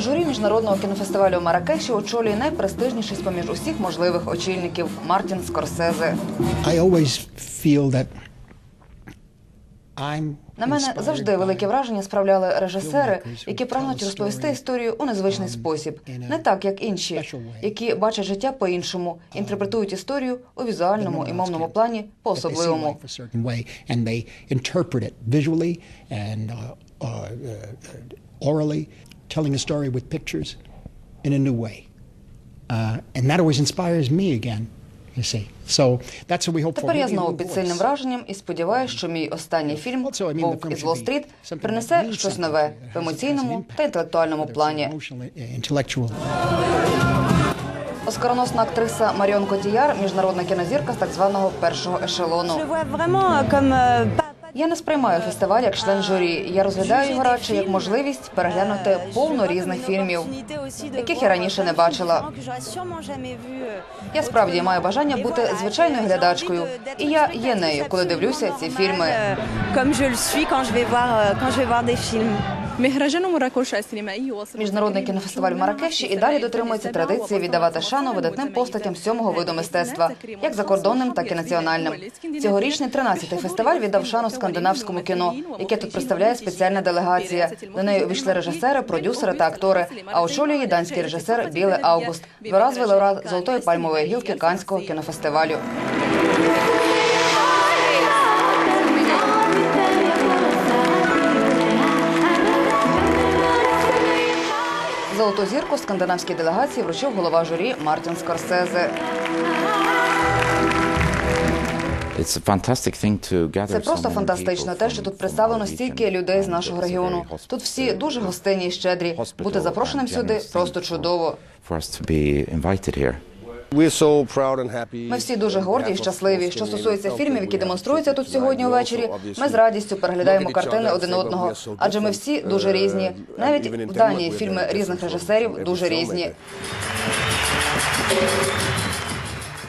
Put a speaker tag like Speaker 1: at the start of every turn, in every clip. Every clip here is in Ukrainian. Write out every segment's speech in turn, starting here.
Speaker 1: Журі міжнародного кінофестивалю Маракеші очолює найпрестижніший з поміж усіх можливих очільників Мартін Скорсезе.
Speaker 2: I always feel
Speaker 1: На мене завжди велике враження справляли режисери, які прагнуть розповісти історію у незвичний спосіб, не так як інші, які бачать життя по-іншому, інтерпретують історію у візуальному і мовному плані по особливому.
Speaker 2: uh, uh, uh, telling a story with pictures in a new way. Uh, and that always inspires me again, you see. So that's what we hope for.
Speaker 1: Тепер я знову під сильним враженням і сподіваюся, що мій останній фільм Вовк із Уолл-стріт принесе щось нове в емоційному та інтелектуальному плані.
Speaker 2: uh.
Speaker 1: Оскароносна актриса Маріон Котіяр, міжнародна кінозірка з так званого першого ешелону. Я не сприймаю фестиваль як член журі. Я розглядаю його радше як можливість переглянути повну різних фільмів. яких я раніше не бачила. Я справді маю бажання бути звичайною глядачкою, і я є нею, коли дивлюся ці фільми.
Speaker 3: Comme je le suis quand.
Speaker 1: Міжнародний кінофестиваль в Маракеші і далі дотримується традиції віддавати шану видатним постатям сьомого виду мистецтва, як закордонним, так і національним. Цьогорічний 13-й фестиваль віддав шану скандинавському кіно, яке тут представляє спеціальна делегація. До неї увійшли режисери, продюсери та актори. А очолює данський режисер Біле Август, дворазовий лауреат Золотої пальмової гілки Канського кінофестивалю. Золоту зірку скандинавській делегації вручив голова журі Мартін Скорсезе. Це просто фантастично. Те, що тут представлено стільки людей з нашого регіону. Тут всі дуже гостинні і щедрі. Бути запрошеним сюди просто чудово. Ми всі дуже горді і щасливі. Що стосується фільмів, які демонструються тут сьогодні увечері, ми з радістю переглядаємо картини один одного, адже ми всі дуже різні. Навіть в Данії фільми різних режисерів дуже різні.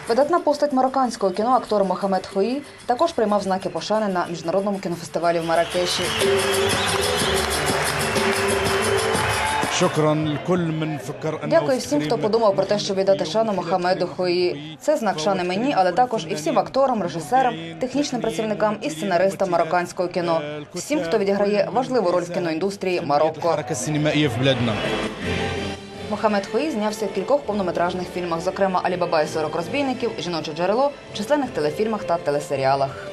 Speaker 1: Видатна постать марокканського кіно актор Мохамед Хої також приймав знаки пошани на міжнародному кінофестивалі в Маракеші. Дякую всім, хто подумав про те, що віддати шану Мохамеду Хуї. Це знак шани мені, але також і всім акторам, режисерам, технічним працівникам і сценаристам марокканського кіно. Всім, хто відіграє важливу роль в кіноіндустрії Марокко. Мохамед Хуї знявся в кількох повнометражних фільмах, зокрема «Алібаба і 40 розбійників, жіноче джерело, численних телефільмах та телесеріалах.